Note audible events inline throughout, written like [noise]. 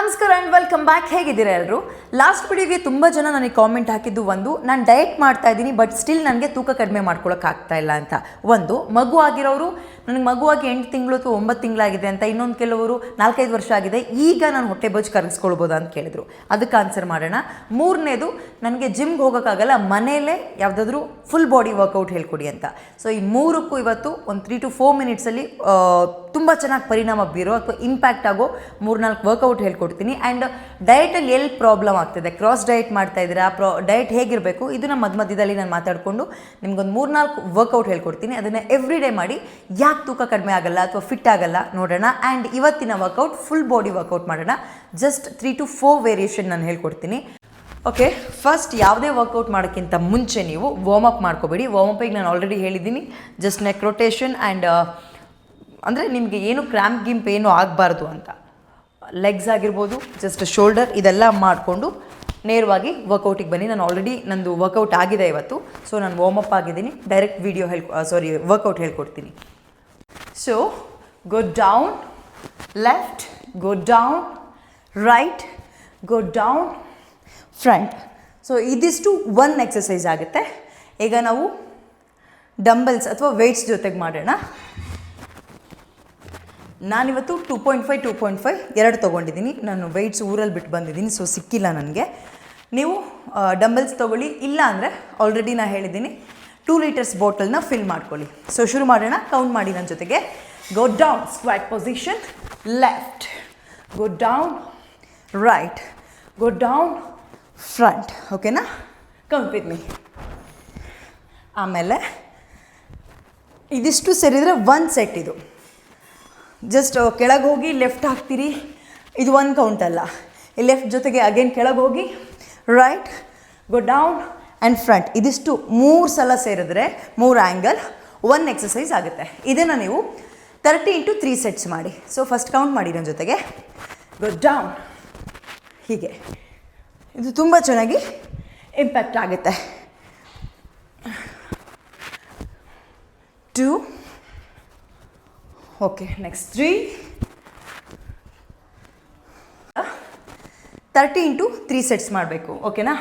ನಮಸ್ಕಾರ and welcome back ಹೇಗಿದ್ದೀರಾ ಎಲ್ಲರೂ ಲಾಸ್ಟ್ ವಿಡಿಯೋಗೆ ತುಂಬ ಜನ ನನಗೆ ಕಾಮೆಂಟ್ ಹಾಕಿದ್ದು ಒಂದು, ನಾನು ಡಯಟ್ ಮಾಡ್ತಾ ಇದ್ದೀನಿ ಬಟ್ ಸ್ಟಿಲ್ ನನಗೆ ತೂಕ ಕಡಿಮೆ ಮಾಡ್ಕೊಳಕ್ಕೆ ಆಗ್ತಾ ಇಲ್ಲ ಅಂತ. ಒಂದು, ಮಗು ಆಗಿರೋರು, ನನಗೆ ಮಗುವಾಗಿ ಎಂಟು ತಿಂಗಳು ಅಥವಾ ಒಂಬತ್ತು ತಿಂಗಳಾಗಿದೆ ಅಂತ ಇನ್ನೊಂದು ಕೆಲವರು ನಾಲ್ಕೈದು ವರ್ಷ ಆಗಿದೆ, ಈಗ ನಾನು ಹೊಟ್ಟೆ ಬಜ್ ಕರಗಿಸ್ಕೊಳ್ಬೋದಾ ಅಂತ ಕೇಳಿದ್ರು. ಅದಕ್ಕೆ ಆನ್ಸರ್ ಮಾಡೋಣ. ಮೂರನೇದು, ನನಗೆ ಜಿಮ್ಗೆ ಹೋಗೋಕ್ಕಾಗಲ್ಲ ಮನೆಯಲ್ಲೇ ಯಾವುದಾದ್ರೂ ಫುಲ್ ಬಾಡಿ ವರ್ಕೌಟ್ ಹೇಳ್ಕೊಡಿ ಅಂತ. ಸೊ ಈ ಮೂರಕ್ಕೂ ಇವತ್ತು ಒಂದು ತ್ರೀ ಟು ಫೋರ್ ಮಿನಿಟ್ಸಲ್ಲಿ ತುಂಬ ಚೆನ್ನಾಗಿ ಪರಿಣಾಮ ಬೀರೋ ಅಥವಾ ಇಂಪ್ಯಾಕ್ಟ್ ಆಗೋ ಮೂರ್ನಾಲ್ಕು ವರ್ಕೌಟ್ ಹೇಳ್ಕೊಡ್ತೀನಿ ಆ್ಯಂಡ್ ಡಯಟಲ್ಲಿ ಎಲ್ಲಿ ಪ್ರಾಬ್ಲಮ್ ಆಗ್ತಿದೆ? ಕ್ರಾಸ್ ಡಯಟ್ ಮಾಡ್ತಾ ಇದ್ದೀರಾ? ಪ್ರಾ ಡಯಟ್ ಹೇಗಿರಬೇಕು? ಇದನ್ನು ಮಧ್ಯ ಮಧ್ಯದಲ್ಲಿ ನಾನು ಮಾತಾಡಿಕೊಂಡು ನಿಮ್ಗೊಂದು ಮೂರ್ನಾಲ್ಕು ವರ್ಕೌಟ್ ಹೇಳ್ಕೊಡ್ತೀನಿ. ಅದನ್ನು ಎವ್ರಿ ಡೇ ಮಾಡಿ ಯಾಕೆ ತೂಕ ಕಡಿಮೆ ಆಗಲ್ಲ ಅಥವಾ ಫಿಟ್ ಆಗಲ್ಲ ನೋಡೋಣ. ಆ್ಯಂಡ್ ಇವತ್ತಿನ ವರ್ಕೌಟ್ ಫುಲ್ ಬಾಡಿ ವರ್ಕೌಟ್ ಮಾಡೋಣ. Just three to four variation ನಾನು ಹೇಳ್ಕೊಡ್ತೀನಿ. ಓಕೆ ಫಸ್ಟ್ ಯಾವುದೇ ವರ್ಕೌಟ್ ಮಾಡೋಕ್ಕಿಂತ ಮುಂಚೆ ನೀವು ವಾರ್ಮ್ ಅಪ್ ಮಾಡ್ಕೋಬೇಡಿ. ಈಗ ನಾನು ಆಲ್ರೆಡಿ ಹೇಳಿದ್ದೀನಿ. ಜಸ್ಟ್ ನೆಕ್ ರೊಟೇಷನ್ ಆ್ಯಂಡ್ ಅಂದರೆ ನಿಮಗೆ ಏನು ಕ್ರ್ಯಾಂಪ್ ಗಿಂಪ್ ಏನು ಆಗಬಾರ್ದು ಅಂತ. ಲೆಗ್ಸ್ ಆಗಿರ್ಬೋದು ಜಸ್ಟ್ ಶೋಲ್ಡರ್ ಇದೆಲ್ಲ ಮಾಡಿಕೊಂಡು ನೇರವಾಗಿ ವರ್ಕೌಟಿಗೆ ಬನ್ನಿ. ನಾನು ಆಲ್ರೆಡಿ ನಂದು ವರ್ಕೌಟ್ ಆಗಿದೆ ಇವತ್ತು. ಸೊ ನಾನು ವಾರ್ಮ್ ಅಪ್ ಆಗಿದ್ದೀನಿ. ಡೈರೆಕ್ಟ್ ವೀಡಿಯೋ ಹೇಳ್ ಸಾರಿ ವರ್ಕೌಟ್ ಹೇಳ್ಕೊಡ್ತೀನಿ. So go down left go down right go down front so ಇದಿಷ್ಟು ಒನ್ ಎಕ್ಸಸೈಸ್ ಆಗುತ್ತೆ. ಈಗ ನಾವು ಡಂಬಲ್ಸ್ ಅಥವಾ ವೆಯ್ಟ್ಸ್ ಜೊತೆಗೆ ಮಾಡೋಣ. ನಾನಿವತ್ತು two point five two point five ಎರಡು ತೊಗೊಂಡಿದ್ದೀನಿ. ನಾನು ವೆಯ್ಟ್ಸ್ ಊರಲ್ಲಿ ಬಿಟ್ಟು ಬಂದಿದ್ದೀನಿ ಸೊ ಸಿಕ್ಕಿಲ್ಲ ನನಗೆ. ನೀವು ಡಂಬಲ್ಸ್ ತೊಗೊಳ್ಳಿ, ಇಲ್ಲ ಅಂದರೆ ಆಲ್ರೆಡಿ ನಾನು ಹೇಳಿದ್ದೀನಿ ಟೂ ಲೀಟರ್ಸ್ ಬಾಟಲ್ನ ಫಿಲ್ ಮಾಡ್ಕೊಳ್ಳಿ. ಸೊ ಶುರು ಮಾಡೋಣ ಕೌಂಟ್ ಮಾಡಿ ನನ್ನ ಜೊತೆಗೆ. Go down squat position left go down right go down front ಓಕೆನಾ ಕೌಂಟ್ ವಿತ್ ಮೀ ಆಮೇಲೆ, ಇದಿಷ್ಟು ಸೇರಿದರೆ ಒಂದು ಸೆಟ್ ಇದು. ಜಸ್ಟ್ ಕೆಳಗೆ ಹೋಗಿ ಲೆಫ್ಟ್ ಹಾಕ್ತೀರಿ. ಇದು ಒಂದು ಕೌಂಟ್ ಅಲ್ಲ. ಈ ಲೆಫ್ಟ್ ಜೊತೆಗೆ ಅಗೇನ್ ಕೆಳಗೆ ಹೋಗಿ right go down and front ಇದಿಷ್ಟು ಮೂರು ಸಲ ಸೇರಿದ್ರೆ ಮೂರು ಆ್ಯಂಗಲ್ ಒನ್ ಎಕ್ಸಸೈಸ್ ಆಗುತ್ತೆ. ಇದನ್ನು ನೀವು ತರ್ಟಿ ಇಂಟು ತ್ರೀ ಸೆಟ್ಸ್ ಮಾಡಿ. ಸೊ ಫಸ್ಟ್ ಕೌಂಟ್ ಮಾಡಿ ನನ್ನ ಜೊತೆಗೆ. ಗೋ ಡೌನ್ ಹೀಗೆ. ಇದು ತುಂಬ ಚೆನ್ನಾಗಿ ಇಂಪ್ಯಾಕ್ಟ್ ಆಗುತ್ತೆ. Two okay next three thirty into three sets ಮಾಡಬೇಕು ಓಕೆನಾ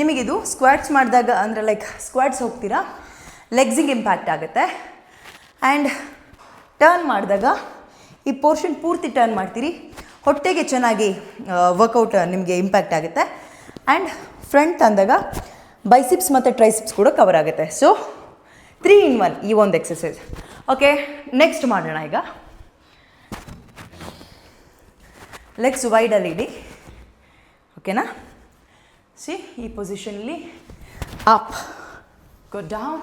ನಿಮಗಿದು ಸ್ಕ್ವಾಟ್ಸ್ ಮಾಡಿದಾಗ ಅಂದರೆ ಲೈಕ್ ಸ್ಕ್ವಾಟ್ಸ್ ಹೋಗ್ತೀರಾ? ಲೆಗ್ಸಿಗೆ ಇಂಪ್ಯಾಕ್ಟ್ ಆಗುತ್ತೆ. ಆ್ಯಂಡ್ ಟರ್ನ್ ಮಾಡಿದಾಗ ಈ ಪೋರ್ಷನ್ ಪೂರ್ತಿ ಟರ್ನ್ ಮಾಡ್ತೀರಿ. ಹೊಟ್ಟೆಗೆ ಚೆನ್ನಾಗಿ ವರ್ಕೌಟ್ ನಿಮಗೆ ಇಂಪ್ಯಾಕ್ಟ್ ಆಗುತ್ತೆ. ಆ್ಯಂಡ್ ಫ್ರಂಟ್ ಅಂದಾಗ ಬೈಸಿಪ್ಸ್ ಮತ್ತು ಟ್ರೈಸಿಪ್ಸ್ ಕೂಡ ಕವರ್ ಆಗುತ್ತೆ. ಸೊ ತ್ರೀ ಇನ್ ಒನ್ ಈ ಒಂದು ಎಕ್ಸಸೈಸ್ ಓಕೆ ನೆಕ್ಸ್ಟ್ ಮಾಡೋಣ ಈಗ ಲೆಗ್ಸ್ ವೈಡಲ್ಲಿ ಇಡಿ ಓಕೆನಾ ಸಿ ಈ ಪೊಸಿಷನಲ್ಲಿ up go down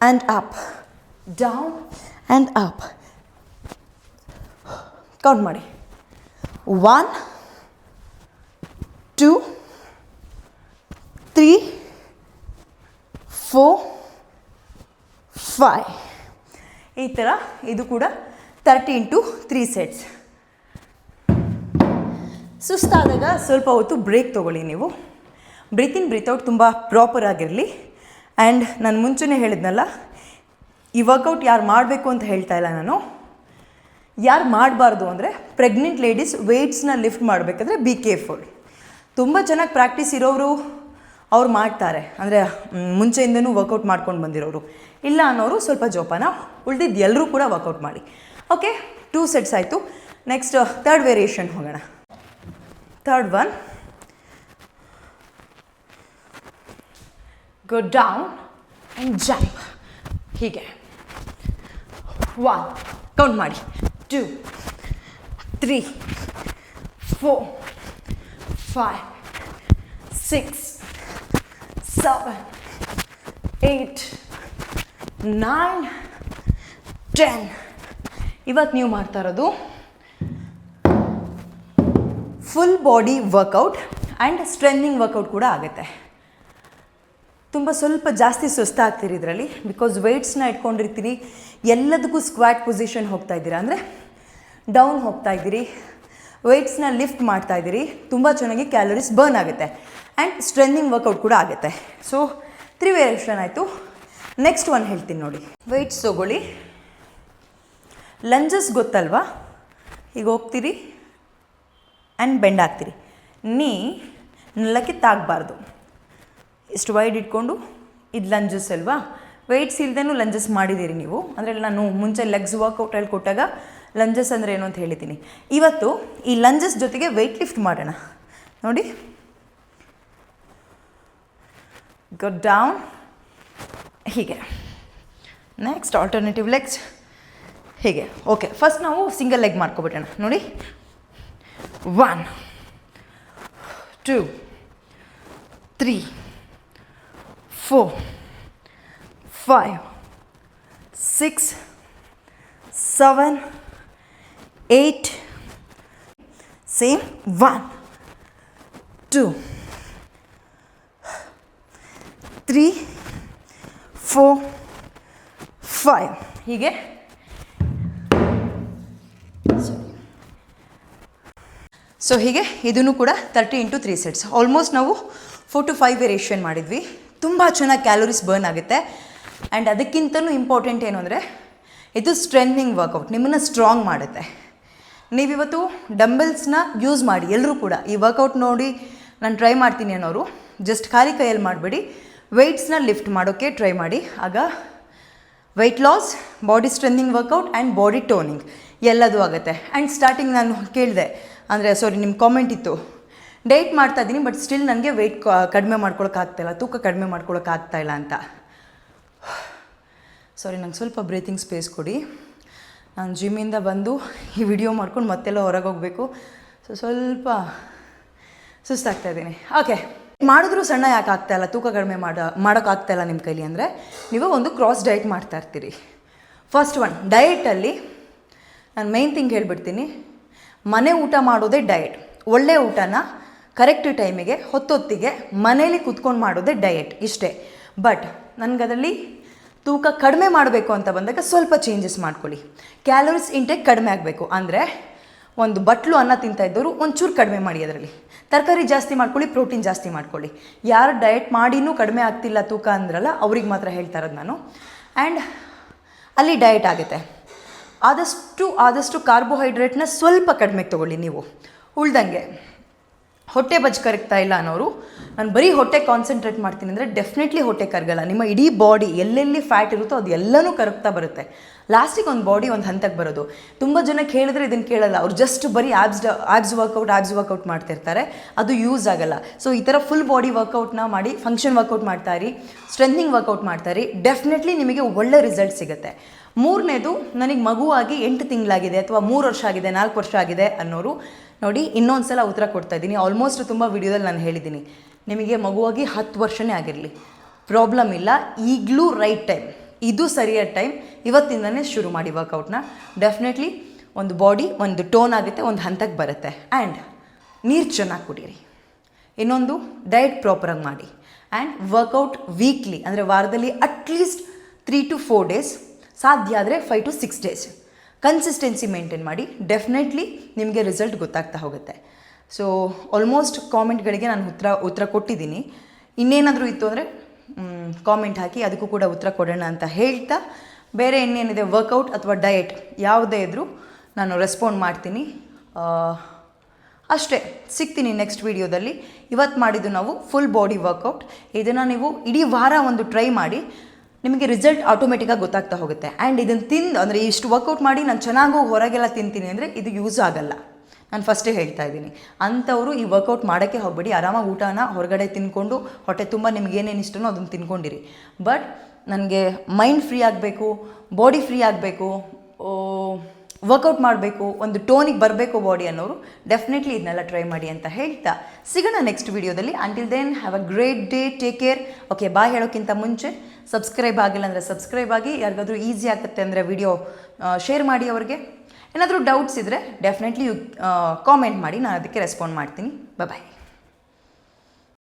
and up down and up count ಮಾಡಿ one two three four five ಈ ಥರ ಇದು ಕೂಡ ತರ್ಟಿ ಇಂಟು ತ್ರೀ ಸೆಟ್ಸ್ ಸುಸ್ತಾದಾಗ ಸ್ವಲ್ಪ ಹೊತ್ತು ಬ್ರೇಕ್ ತೊಗೊಳ್ಳಿ ನೀವು. ಬ್ರೀತ್ ಇನ್ ಬ್ರೀತ್ ಔಟ್ ತುಂಬ ಪ್ರಾಪರ್ ಆಗಿರಲಿ. ಆ್ಯಂಡ್ ನಾನು ಮುಂಚೆನೇ ಹೇಳಿದ್ನಲ್ಲ, ಈ ವರ್ಕೌಟ್ ಯಾರು ಮಾಡಬೇಕು ಅಂತ ಹೇಳ್ತಾ ಇಲ್ಲ ನಾನು. ಯಾರು ಮಾಡಬಾರ್ದು ಅಂದರೆ ಪ್ರೆಗ್ನೆಂಟ್ ಲೇಡೀಸ್ ವೆಯ್ಟ್ಸ್ನ ಲಿಫ್ಟ್ ಮಾಡಬೇಕಾದ್ರೆ ಬಿ ಕೇರ್ಫುಲ್ ತುಂಬ ಚೆನ್ನಾಗಿ ಪ್ರಾಕ್ಟೀಸ್ ಇರೋರು ಅವ್ರು ಮಾಡ್ತಾರೆ. ಅಂದರೆ ಮುಂಚೆಯಿಂದನೂ ವರ್ಕೌಟ್ ಮಾಡ್ಕೊಂಡು ಬಂದಿರೋರು. ಇಲ್ಲ ಅನ್ನೋರು ಸ್ವಲ್ಪ ಜೋಪಾನ ಉಳ್ದಿದ್ದು ಎಲ್ಲರೂ ಕೂಡ ವರ್ಕೌಟ್ ಮಾಡಿ. ಓಕೆ ಟೂ ಸೆಟ್ಸ್ ಆಯಿತು. ನೆಕ್ಸ್ಟ್ ಥರ್ಡ್ ವೇರಿಯೇಷನ್ ಹೋಗೋಣ. Third one go down and jump ಹೀಗೆ. ಒನ್ ಕೌಂಟ್ ಮಾಡಿ. Two three four five six seven eight nine ten ಇವತ್ತು ನೀವು ಮಾಡ್ತಾ ಇರೋದು full body workout and strengthening workout ಕೂಡ ಆಗುತ್ತೆ. ತುಂಬ ಸ್ವಲ್ಪ ಜಾಸ್ತಿ ಸುಸ್ತಾಗ್ತೀರಿ ಇದರಲ್ಲಿ ಬಿಕಾಸ್ ವೆಯ್ಟ್ಸ್ನ ಇಟ್ಕೊಂಡಿರ್ತೀರಿ, ಎಲ್ಲದಕ್ಕೂ ಸ್ಕ್ವಾಟ್ ಪೊಸಿಷನ್ ಹೋಗ್ತಾ ಇದ್ದೀರಾ ಅಂದರೆ ಡೌನ್ ಹೋಗ್ತಾ ಇದ್ದೀರಿ. ವೆಯ್ಟ್ಸ್ನ ಲಿಫ್ಟ್ ಮಾಡ್ತಾ ಇದ್ದೀರಿ, ತುಂಬ ಚೆನ್ನಾಗಿ ಕ್ಯಾಲೋರೀಸ್ ಬರ್ನ್ ಆಗುತ್ತೆ. ಆ್ಯಂಡ್ ಸ್ಟ್ರೆಂದಿಂಗ್ ವರ್ಕೌಟ್ ಕೂಡ ಆಗುತ್ತೆ. ಸೊ ತ್ರೀ ವೇರಿಯೇಷನ್ ಆಯಿತು. ನೆಕ್ಸ್ಟ್ ಒನ್ ಹೇಳ್ತೀನಿ ನೋಡಿ. ವೆಯ್ಟ್ಸ್ ತೊಗೊಳ್ಳಿ ಲಂಜಸ್ ಗೊತ್ತಲ್ವಾ? ಈಗ ಹೋಗ್ತೀರಿ. ಆ್ಯಂಡ್ ಬೆಂಡ್ ಆಗ್ತೀರಿ. ನೀ ನೆಲಕ್ಕೆ ತಾಗಬಾರ್ದು. ಇಷ್ಟು ವೈಡ್ ಇಟ್ಕೊಂಡು, ಇದು ಲಂಜಸ್ ಅಲ್ವಾ? ವೆಯ್ಟ್ಸ್ ಇಲ್ದೇನೂ ಲಂಜಸ್ ಮಾಡಿದ್ದೀರಿ ನೀವು. ಅಂದರೆ ನಾನು ಮುಂಚೆ ಲೆಗ್ಸ್ ವರ್ಕೌಟ್ ಹೇಳಿ ಕೊಟ್ಟಾಗ ಲಂಜಸ್ ಅಂದರೆ ಏನು ಅಂತ ಹೇಳಿದ್ದೀನಿ. ಇವತ್ತು ಈ ಲಂಜಸ್ ಜೊತೆಗೆ ವೆಯ್ಟ್ ಲಿಫ್ಟ್ ಮಾಡೋಣ. ನೋಡಿ. ಗೋ ಡೌನ್ ಹೀಗೆ. ನೆಕ್ಸ್ಟ್ ಆಲ್ಟರ್ನೇಟಿವ್ ಲೆಗ್ಸ್ ಹೀಗೆ. ಓಕೆ ಫಸ್ಟ್ ನಾವು ಸಿಂಗಲ್ ಲೆಗ್ ಮಾಡ್ಕೊಬಿಟ್ಟೋಣ ನೋಡಿ. One two three four five six seven eight same one, two, three four five ಹೀಗೆ. ಸೊ ಹೀಗೆ ಇದನ್ನು ಕೂಡ thirty into three sets almost ನಾವು ಫೋರ್ ಟು ಫೈವ್ ವೇರಿಯೇಷನ್ ಮಾಡಿದ್ವಿ. ತುಂಬ ಚೆನ್ನಾಗಿ ಕ್ಯಾಲೋರೀಸ್ ಬರ್ನ್ ಆಗುತ್ತೆ. ಆ್ಯಂಡ್ ಅದಕ್ಕಿಂತಲೂ ಇಂಪಾರ್ಟೆಂಟ್ ಏನು ಅಂದರೆ ಇದು ಸ್ಟ್ರೆಂಥನಿಂಗ್ ವರ್ಕೌಟ್ ನಿಮ್ಮನ್ನು ಸ್ಟ್ರಾಂಗ್ ಮಾಡುತ್ತೆ. ನೀವಿವತ್ತು ಡಂಬಲ್ಸ್ನ ಯೂಸ್ ಮಾಡಿ ಎಲ್ಲರೂ ಕೂಡ ಈ ವರ್ಕೌಟ್ ನೋಡಿ ನಾನು ಟ್ರೈ ಮಾಡ್ತೀನಿ ಅನ್ನೋರು ಜಸ್ಟ್ ಖಾಲಿ ಕೈಯಲ್ಲಿ ಮಾಡಬೇಡಿ. ವೆಯ್ಟ್ಸ್ನ ಲಿಫ್ಟ್ ಮಾಡೋಕ್ಕೆ ಟ್ರೈ ಮಾಡಿ. ಆಗ weight loss body strengthening workout and body toning ಎಲ್ಲದೂ ಆಗುತ್ತೆ. ಆ್ಯಂಡ್ ಸ್ಟಾರ್ಟಿಂಗ್ ನಾನು ಕೇಳಿದೆ, ಅಂದರೆ ಸಾರಿ ನಿಮ್ಮ ಕಾಮೆಂಟ್ ಇತ್ತು. ಡೈಟ್ ಮಾಡ್ತಾ ಇದ್ದೀನಿ ಬಟ್ ಸ್ಟಿಲ್ ನನಗೆ ವೆಯ್ಟ್ ಕಡಿಮೆ ಮಾಡ್ಕೊಳಕ್ಕಾಗ್ತಾಯಿಲ್ಲ ತೂಕ ಕಡಿಮೆ ಮಾಡ್ಕೊಳಕ್ಕಾಗ್ತಾಯಿಲ್ಲ ಅಂತ. [sighs] ಸಾರಿ ನಂಗೆ ಸ್ವಲ್ಪ ಬ್ರೀತಿಂಗ್ ಸ್ಪೇಸ್ ಕೊಡಿ. ನಾನು ಜಿಮ್ಮಿಂದ ಬಂದು ಈ ವಿಡಿಯೋ ಮಾಡ್ಕೊಂಡು ಮತ್ತೆಲ್ಲ ಹೊರಗೆ ಹೋಗಬೇಕು. ಸೊ ಸ್ವಲ್ಪ ಸುಸ್ತಾಗ್ತಾ ಇದ್ದೀನಿ. ಓಕೆ ಮಾಡಿದ್ರೂ ಸಣ್ಣ ಯಾಕೆ ಆಗ್ತಾಯಿಲ್ಲ ತೂಕ ಕಡಿಮೆ ಮಾಡ ಮಾಡೋಕ್ಕಾಗ್ತಾಯಿಲ್ಲ ನಿಮ್ಮ ಕೈಲಿ ಅಂದರೆ ನೀವು ಒಂದು ಕ್ರಾಸ್ ಡಯಟ್ ಮಾಡ್ತಾ ಇರ್ತೀರಿ. ಫಸ್ಟ್ ಒನ್ ಡಯಟಲ್ಲಿ ನಾನು ಮೈನ್ ಥಿಂಗ್ ಹೇಳ್ಬಿಡ್ತೀನಿ. ಮನೆ ಊಟ ಮಾಡೋದೇ ಡಯಟ್ ಒಳ್ಳೆ ಊಟನ ಕರೆಕ್ಟ್ ಟೈಮಿಗೆ ಹೊತ್ತೊತ್ತಿಗೆ ಮನೇಲಿ ಕುತ್ಕೊಂಡು ಮಾಡೋದೇ ಡಯಟ್ ಇಷ್ಟೇ. ಬಟ್ ನನಗದರಲ್ಲಿ ತೂಕ ಕಡಿಮೆ ಮಾಡಬೇಕು ಅಂತ ಬಂದಾಗ ಸ್ವಲ್ಪ ಚೇಂಜಸ್ ಮಾಡ್ಕೊಳ್ಳಿ. ಕ್ಯಾಲೋರೀಸ್ ಇಂಟೇಕ್ ಕಡಿಮೆ ಆಗಬೇಕು. ಅಂದರೆ ಒಂದು ಬಟ್ಲು ಅನ್ನ ತಿಂತಾ ಇದ್ದವರು ಒಂಚೂರು ಕಡಿಮೆ ಮಾಡಿ ಅದರಲ್ಲಿ. ತರಕಾರಿ ಜಾಸ್ತಿ ಮಾಡ್ಕೊಳ್ಳಿ ಪ್ರೋಟೀನ್ ಜಾಸ್ತಿ ಮಾಡ್ಕೊಳ್ಳಿ. ಯಾರು ಡಯಟ್ ಮಾಡಿನೂ ಕಡಿಮೆ ಆಗ್ತಿಲ್ಲ ತೂಕ ಅಂದ್ರಲ್ಲ ಅವ್ರಿಗೆ ಮಾತ್ರ ಹೇಳ್ತಾ ಇರೋದು ನಾನು. ಆ್ಯಂಡ್ ಅಲ್ಲಿ ಡಯಟ್ ಆಗುತ್ತೆ. ಆದಷ್ಟು ಆದಷ್ಟು ಕಾರ್ಬೋಹೈಡ್ರೇಟ್ನ ಸ್ವಲ್ಪ ಕಡಿಮೆ ತೊಗೊಳ್ಳಿ ನೀವು. ಉಳ್ದಂಗೆ. ಹೊಟ್ಟೆ ಬಜ್ ಕರಗ್ತಾ ಇಲ್ಲ ಅನ್ನೋರು, ನಾನು ಬರೀ ಹೊಟ್ಟೆ ಕಾನ್ಸಂಟ್ರೇಟ್ ಮಾಡ್ತೀನಿ ಅಂದರೆ ಡೆಫಿನೆಟ್ಲಿ ಹೊಟ್ಟೆ ಕರಗಲ್ಲ. ನಿಮ್ಮ ಇಡೀ ಬಾಡಿ ಎಲ್ಲೆಲ್ಲಿ ಫ್ಯಾಟ್ ಇರುತ್ತೋ ಅದು ಕರಗ್ತಾ ಬರುತ್ತೆ. ಲಾಸ್ಟಿಗೆ ಒಂದು ಬಾಡಿ ಒಂದು ಹಂತಕ್ಕೆ ಬರೋದು. ತುಂಬ ಜನಕ್ಕೆ ಕೇಳಿದ್ರೆ ಇದನ್ನು ಕೇಳಲ್ಲ. ಅವ್ರು ಜಸ್ಟ್ ಬರೀ abs abs workout abs workout ಮಾಡ್ತಿರ್ತಾರೆ. ಅದು ಯೂಸ್ ಆಗಲ್ಲ. ಸೊ ಈ ಥರ ಫುಲ್ ಬಾಡಿ ವರ್ಕೌಟ್ನ ಮಾಡಿ ಫಂಕ್ಷನ್ ವರ್ಕೌಟ್ ಮಾಡ್ತಾ ಇರಿ ಸ್ಟ್ರೆಂಥಿಂಗ್ ವರ್ಕೌಟ್ ಮಾಡ್ತಾ ಇರಿ ಡೆಫಿನೆಟ್ಲಿ ನಿಮಗೆ ಒಳ್ಳೆ ರಿಸಲ್ಟ್ ಸಿಗುತ್ತೆ. ಮೂರನೇದು, ನನಗೆ ಮಗುವಾಗಿ ಎಂಟು ತಿಂಗಳಾಗಿದೆ ಅಥವಾ ಮೂರು ವರ್ಷ ಆಗಿದೆ, ನಾಲ್ಕು ವರ್ಷ ಆಗಿದೆ ಅನ್ನೋರು ನೋಡಿ ಇನ್ನೊಂದು ಸಲ ಉತ್ತರ ಕೊಡ್ತಾ ಇದ್ದೀನಿ. ಆಲ್ಮೋಸ್ಟ್ ತುಂಬ ವಿಡಿಯೋದಲ್ಲಿ ನಾನು ಹೇಳಿದ್ದೀನಿ. ನಿಮಗೆ ಮಗುವಾಗಿ ಹತ್ತು ವರ್ಷನೇ ಆಗಿರಲಿ. ಪ್ರಾಬ್ಲಮ್ ಇಲ್ಲ. ಈಗಲೂ ರೈಟ್ ಟೈಮ್ ಇದು ಸರಿಯಾದ ಟೈಮ್ ಇವತ್ತಿಂದನೇ ಶುರು ಮಾಡಿ ವರ್ಕೌಟ್ನ ಡೆಫಿನೆಟ್ಲಿ ಒಂದು ಬಾಡಿ ಒಂದು ಟೋನ್ ಆಗುತ್ತೆ, ಒಂದು ಹಂತಕ್ಕೆ ಬರುತ್ತೆ. ಆ್ಯಂಡ್ ನೀರು ಚೆನ್ನಾಗಿ ಕುಡಿಯಿರಿ ಇನ್ನೊಂದು ಡಯಟ್ ಪ್ರಾಪರಾಗಿ ಮಾಡಿ. ಆ್ಯಂಡ್ ವರ್ಕೌಟ್ ವೀಕ್ಲಿ ಅಂದರೆ ವಾರದಲ್ಲಿ at least three to four days ಸಾಧ್ಯ ಆದರೆ five to six days consistency maintain ಮಾಡಿ ಡೆಫಿನೆಟ್ಲಿ ನಿಮಗೆ ರಿಸಲ್ಟ್ ಗೊತ್ತಾಗ್ತಾ ಹೋಗುತ್ತೆ. ಸೊ ಆಲ್ಮೋಸ್ಟ್ ಕಾಮೆಂಟ್ಗಳಿಗೆ ನಾನು ಉತ್ತರ ಉತ್ತರ ಕೊಟ್ಟಿದ್ದೀನಿ. ಇನ್ನೇನಾದರೂ ಇತ್ತು ಅಂದರೆ ಕಾಮೆಂಟ್ ಹಾಕಿ, ಅದಕ್ಕೂ ಕೂಡ ಉತ್ತರ ಕೊಡೋಣ ಅಂತ ಹೇಳ್ತಾ, ಬೇರೆ ಇನ್ನೇನಿದೆ ವರ್ಕೌಟ್ ಅಥವಾ ಡಯಟ್ ಯಾವುದೇ ಇದ್ದರೂ ನಾನು ರೆಸ್ಪಾಂಡ್ ಮಾಡ್ತೀನಿ. ಅಷ್ಟೇ, ಸಿಗ್ತೀನಿ ನೆಕ್ಸ್ಟ್ ವೀಡಿಯೋದಲ್ಲಿ ಇವತ್ತು ಮಾಡಿದ್ದು ನಾವು ಫುಲ್ ಬಾಡಿ ವರ್ಕೌಟ್ ಇದನ್ನು ನೀವು ಇಡೀ ವಾರ ಒಂದು ಟ್ರೈ ಮಾಡಿ ನಿಮಗೆ ರಿಸಲ್ಟ್ ಆಟೋಮೆಟಿಕ್ಕಾಗಿ ಗೊತ್ತಾಗ್ತಾ ಹೋಗುತ್ತೆ. ಆ್ಯಂಡ್ ಇದನ್ನು ತಿಂದು, ಅಂದರೆ ಇಷ್ಟು ವರ್ಕೌಟ್ ಮಾಡಿ ನಾನು ಚೆನ್ನಾಗೂ ಹೊರಗೆಲ್ಲ ತಿಂತೀನಿ ಅಂದರೆ ಇದು ಯೂಸ್ ಆಗಲ್ಲ. ನಾನು ಫಸ್ಟೇ ಹೇಳ್ತಾ ಇದ್ದೀನಿ. ಅಂಥವರು ಈ ವರ್ಕೌಟ್ ಮಾಡೋಕ್ಕೆ ಹೋಗಬೇಡಿ. ಆರಾಮಾಗಿ ಊಟನ ಹೊರಗಡೆ ತಿನ್ಕೊಂಡು, ಹೊಟ್ಟೆ ತುಂಬ ನಿಮ್ಗೆ ಏನೇನು ಇಷ್ಟನೋ ಅದನ್ನು ತಿನ್ಕೊಂಡಿರಿ. ಬಟ್ ನನಗೆ ಮೈಂಡ್ ಫ್ರೀ ಆಗಬೇಕು ಬಾಡಿ ಫ್ರೀ ಆಗಬೇಕು ವರ್ಕೌಟ್ ಮಾಡಬೇಕು, ಒಂದು ಟೋನಿಗೆ ಬರಬೇಕು ಬಾಡಿ ಅನ್ನೋರು ಡೆಫಿನೆಟ್ಲಿ ಇದನ್ನೆಲ್ಲ ಟ್ರೈ ಮಾಡಿ ಅಂತ ಹೇಳ್ತಾ ಸಿಗೋಣ ನೆಕ್ಸ್ಟ್ ವೀಡಿಯೋದಲ್ಲಿ until then have a great day take care okay bye ಹೇಳೋಕ್ಕಿಂತ ಮುಂಚೆ ಸಬ್ಸ್ಕ್ರೈಬ್ ಆಗಿಲ್ಲ ಅಂದರೆ ಸಬ್ಸ್ಕ್ರೈಬ್ ಆಗಿ, ಯಾರಿಗಾದರೂ ಈಸಿ ಆಗುತ್ತೆ ಅಂದರೆ ವಿಡಿಯೋ ಶೇರ್ ಮಾಡಿ ಅವ್ರಿಗೆ. ಏನಾದರೂ ಡೌಟ್ಸ್ ಇದ್ದರೆ ಡೆಫಿನೆಟ್ಲಿ ಕಾಮೆಂಟ್ ಮಾಡಿ, ನಾನು ಅದಕ್ಕೆ ರೆಸ್ಪಾಂಡ್ ಮಾಡ್ತೀನಿ. ಬಾಯ್